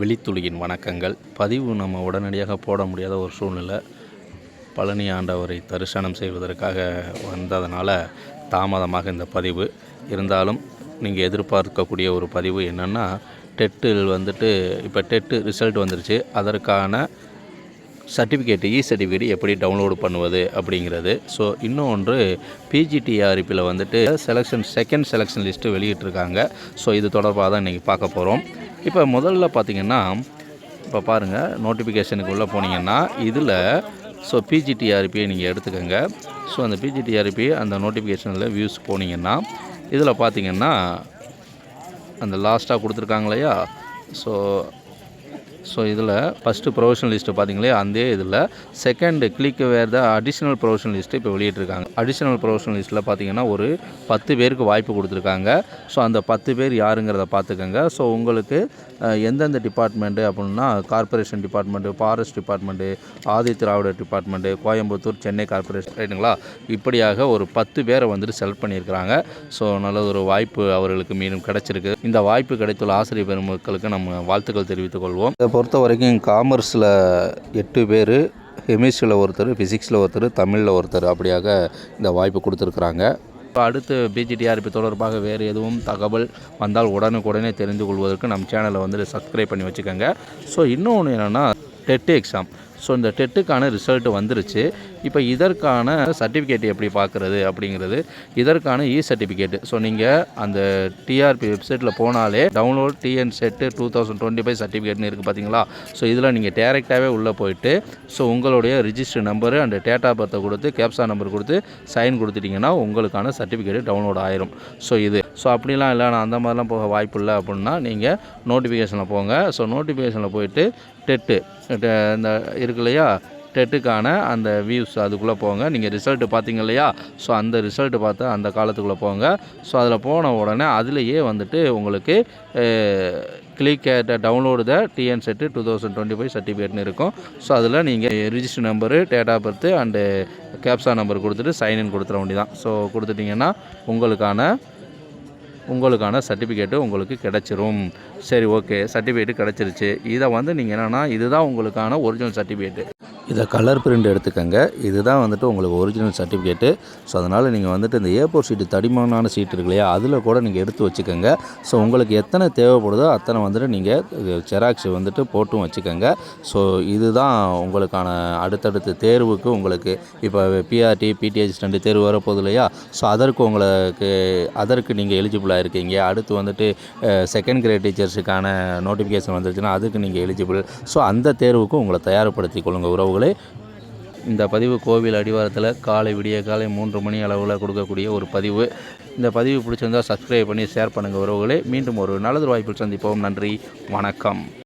வெளித்துளியின் வணக்கங்கள். பதிவு நம்ம உடனடியாக போட முடியாத ஒரு சூழ்நிலை. பழனி ஆண்டவரை தரிசனம் செய்வதற்காக வந்ததனால் தாமதமாக இந்த பதிவு. இருந்தாலும் நீங்கள் எதிர்பார்க்கக்கூடிய ஒரு பதிவு என்னென்னா டெட்டில் வந்துட்டு இப்போ டெட்டு ரிசல்ட் வந்துருச்சு. அதற்கான சர்டிஃபிகேட் இ சர்டிஃபிகேட் எப்படி டவுன்லோடு பண்ணுவது அப்படிங்கிறது. ஸோ இன்னொன்று பிஜிடிஆர்பியில் வந்துட்டு செலெக்ஷன் செகண்ட் செலெக்ஷன் லிஸ்ட்டு வெளியிட்டிருக்காங்க. ஸோ இது தொடர்பாக தான் இன்றைக்கி பார்க்க போகிறோம் இப்போ முதல்ல பார்த்தீங்கன்னா இப்போ பாருங்கள் நோட்டிஃபிகேஷனுக்கு உள்ளே போனீங்கன்னா இதில் ஸோ பிஜிடிஆர்பியை நீங்கள் எடுத்துக்கோங்க. ஸோ அந்த பிஜிடிஆர்பி அந்த நோட்டிஃபிகேஷனில் வியூஸ் போனீங்கன்னா இதில் பார்த்தீங்கன்னா அந்த லாஸ்ட்டாக கொடுத்துருக்காங்க இல்லையா? ஸோ ஸோ இதில் ஃபஸ்ட்டு ப்ரொவிஷனல் லிஸ்ட்டு பார்த்தீங்களே அந்த இதில் செகண்ட் கிளிக் வேறு த அடிஷ்னல் ப்ரொவிஷனல் லிஸ்ட்டு இப்போ வெளியிட்டிருக்காங்க. அடிஷ்னல் ப்ரொவிஷனல் லிஸ்ட்டில் பார்த்தீங்கன்னா ஒரு பத்து பேருக்கு வாய்ப்பு கொடுத்துருக்காங்க. ஸோ அந்த பத்து பேர் யாருங்கிறத பார்த்துக்கோங்க ஸோ உங்களுக்கு எந்தெந்த டிபார்ட்மெண்ட்டு அப்படின்னா corporation department forest department Adi Dravidar department Coimbatore Chennai corporation ரைட்டுங்களா இப்படியாக ஒரு பத்து பேரை வந்துட்டு செலக்ட் பண்ணியிருக்கிறாங்க. ஸோ நல்ல ஒரு வாய்ப்பு அவர்களுக்கு மீண்டும் கிடைச்சிருக்கு. இந்த வாய்ப்பு கிடைத்துள்ள ஆசிரியர் பெருமக்களுக்கு நம்ம வாழ்த்துக்கள் தெரிவித்துக் கொள்வோம். பொறுத்த வரைக்கும் காமர்ஸில் எட்டு பேர் கெமிஸ்ட்ரியில் ஒருத்தர் ஃபிசிக்ஸில் ஒருத்தர் தமிழில் ஒருத்தர் அப்படியாக இந்த வாய்ப்பு கொடுத்துருக்குறாங்க. இப்போ அடுத்து பிஜிடிஆர்பி தொடர்பாக வேறு எதுவும் தகவல் வந்தால் உடனுக்குடனே தெரிந்து கொள்வதற்கு நம்ம சேனலை வந்து சப்ஸ்கிரைப் பண்ணி வச்சுக்கோங்க. ஸோ இன்னொன்று என்னென்னா டெட் எக்ஸாம் ஸோ இந்த டெட்டுக்கான ரிசல்ட் வந்துருச்சு. இப்போ இதற்கான சர்டிஃபிகேட் எப்படி பார்க்குறது அப்படிங்கிறது இதற்கான இ சர்டிஃபிகேட் ஸோ நீங்கள் அந்த டிஆர்பி வெப்சைட்டில் போனாலே download TN SET two thousand twenty five சர்டிஃபிகேட்னு இருக்குது பார்த்தீங்களா ஸோ இதில் நீங்கள் டேரெக்டாகவே உள்ளே போயிட்டு ஸோ உங்களுடைய register number and date of பர்த்தை கொடுத்து கேப்சா நம்பர் கொடுத்து சைன் கொடுத்துட்டிங்கன்னா உங்களுக்கான சர்டிஃபிகேட் டவுன்லோட் ஆயிரும். ஸோ இது. ஸோ அப்படிலாம் இல்லை நான் அந்த மாதிரிலாம் போக வாய்ப்பு இல்லை அப்படின்னா நீங்கள் நோட்டிஃபிகேஷனில் போங்க. ஸோ நோட்டிஃபிகேஷனில் போயிட்டு டெட்டு இந்த இருக்கு இல்லையா டெட்டுக்கான அந்த வியூஸ் அதுக்குள்ளே போங்க. நீங்கள் ரிசல்ட்டு பார்த்தீங்க இல்லையா? ஸோ அந்த ரிசல்ட்டு பார்த்து அந்த காலத்துக்குள்ளே போங்க. ஸோ அதில் போன உடனே அதுலேயே வந்துட்டு உங்களுக்கு click download the TN SET two thousand twenty five சர்டிஃபிகேட்னு இருக்கும். ஸோ அதில் நீங்கள் register number date of birth and captcha number கொடுத்துட்டு சைன்இன் கொடுத்துட வேண்டியதான் ஸோ கொடுத்துட்டிங்கன்னா உங்களுக்கான உங்களுக்கான சர்டிஃபிகேட்டு உங்களுக்கு கிடச்சிரும். சரி ஓகே சர்டிஃபிகேட்டு கிடச்சிருச்சு. இதை வந்து நீங்கள் என்னென்னா இதுதான் உங்களுக்கான ஒரிஜினல் சர்டிஃபிகேட்டு இதை கலர் பிரிண்ட் எடுத்துக்கோங்க. இதுதான் வந்துட்டு உங்களுக்கு ஒரிஜினல் சர்டிஃபிகேட்டு ஸோ அதனால் நீங்கள் வந்துட்டு இந்த ஏ ஃபோர் சீட்டு தடிமனான சீட் இருக்கு இல்லையா அதில் கூட நீங்கள் எடுத்து வச்சுக்கோங்க. ஸோ உங்களுக்கு எத்தனை தேவைப்படுதோ அத்தனை வந்துட்டு நீங்கள் ஜெராக்ஸ் வந்துட்டு போட்டும் வச்சுக்கோங்க. ஸோ இதுதான் உங்களுக்கான அடுத்தடுத்த தேர்வுக்கு உங்களுக்கு இப்போ பிஆர்டி பிடிஹெச் ரெண்டு தேர்வு வரப்போகுது இல்லையா? ஸோ அதற்கு உங்களுக்கு அதற்கு நீங்கள் எலிஜிபிளாக இருக்கீங்க அடுத்து வந்துட்டு செகண்ட் கிரேட் டீச்சர்ஸுக்கான நோட்டிஃபிகேஷன் வந்துருச்சுன்னா அதுக்கு நீங்கள் எலிஜிபிள் ஸோ அந்த தேர்வுக்கும் உங்களை தயார்படுத்தி கொள்ளுங்கள் உறவு உறவுகளே இந்த பதிவு கோவில் அடிவாரத்தில் காலை விடிய காலை மூன்று மணி அளவில் கொடுக்கக்கூடிய ஒரு பதிவு. இந்த பதிவு பிடிச்சிருந்தால் சப்ஸ்கிரைப் பண்ணி ஷேர் பண்ணுங்கள் உறவுகளே. மீண்டும் ஒரு நல்லது வாய்ப்பில் சந்திப்போம். நன்றி. வணக்கம்.